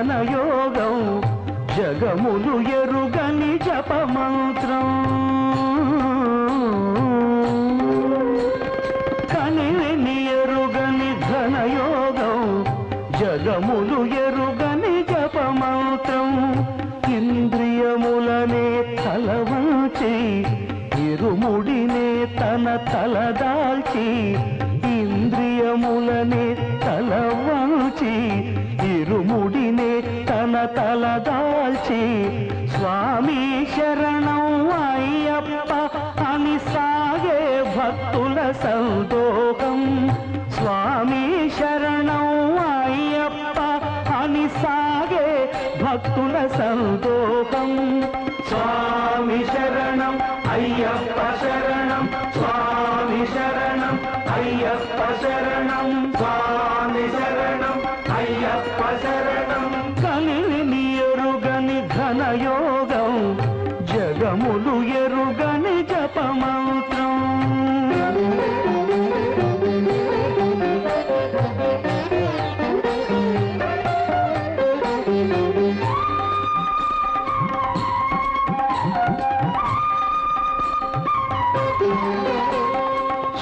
ఘనయోగం జగములు ఎరుగని జపమంత్రం. కనివిని ఎరుగని ధన యోగం జగములు ఎరుగని జపమంత్రం. ఇంద్రియములనే తలవంచి ఇరుముడినే తన తలదాల్చి ఇంద్రియములనే తలదాల్చి స్వామి శరణం అయ్యప్ప అని సాగే భక్తుల సందోహం. స్వామి శరణం అయ్యప్ప అని సాగే భక్తుల సందోహం. స్వామి శరణం అయ్యప్ప శరణం స్వామి శరణం అయ్యప్ప శరణం. ఎరుగని ఘనయోగం జగములు ఎరుగని జపమంత్రం.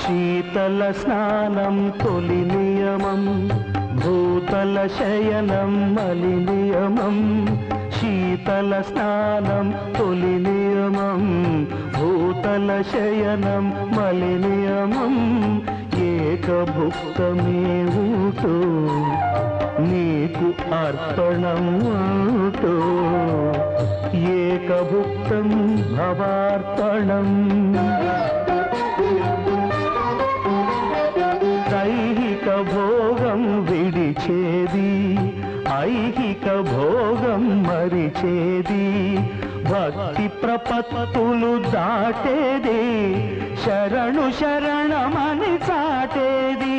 శీతల స్నానం తొలి నియమం భూతల శయనం మలి నియమం. శీతల స్నానం తొలి నియమం భూతల శయనం మలి నియమం. ఏకభుక్తమే ఊటో నీకు అర్పణం ఊటో ఏకభుక్తం భవార్పణం. దైహిక భోగం విడిచేది ఐహిక భోగం మరిచేది. భక్తి ప్రపత్తులు దాటేది. శరణు శరణమని చాటేది.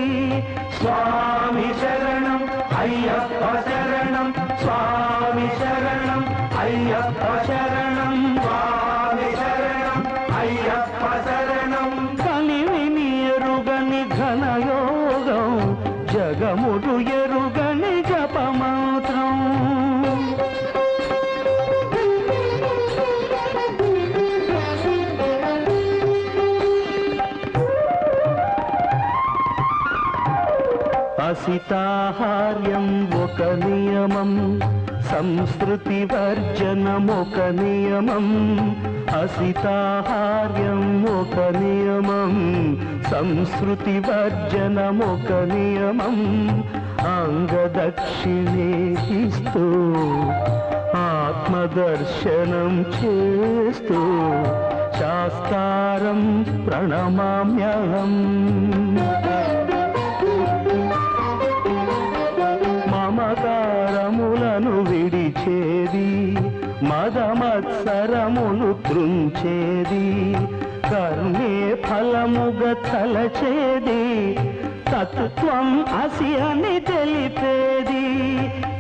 స్వామి శరణం అయ్యప్ప శరణం స్వామి శరణం అయ్యప్ప శరణం స్వామి శరణం అయ్యప్ప శరణం. కనివిని ఎరుగని ఘనయోగం జగముడు అసితాహార్యం ఒక నియమం సంస్కృతి వర్జనం ఒక నియమం. అసితాహార్యం ఒక నియమం సంస్కృతి వర్జనం ఒక నియమం. అంగదక్షిణే ఇస్తూ ఆత్మదర్శనం చేస్తూ శాస్త్రారం ప్రణమామ్యహం. విడిచేది మదమత్సరములు త్రుంచేది కర్మే ఫలముగ తలచేది తత్వం అసి అని తెలిపేది.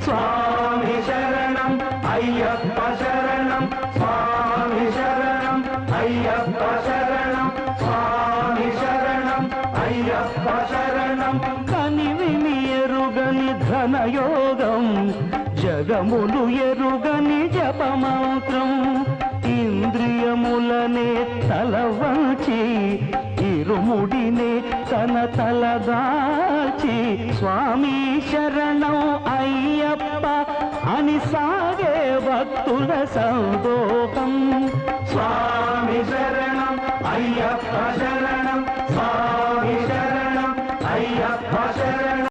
స్వామి శరణం అయ్యప్ప శరణం స్వామి శరణం అయ్యప్ప శరణం స్వామి శరణం అయ్యప్ప శరణం. కనివిని ఎరుగని ఘనయోగం జగములు ఎరుగని జపమాత్రం ఇంద్రియములనే తల తలవంచి ఇరుముడినే తన తలదాచి స్వామి శరణం అయ్యప్ప అని సాగే భక్తుల సందోహం స్వామి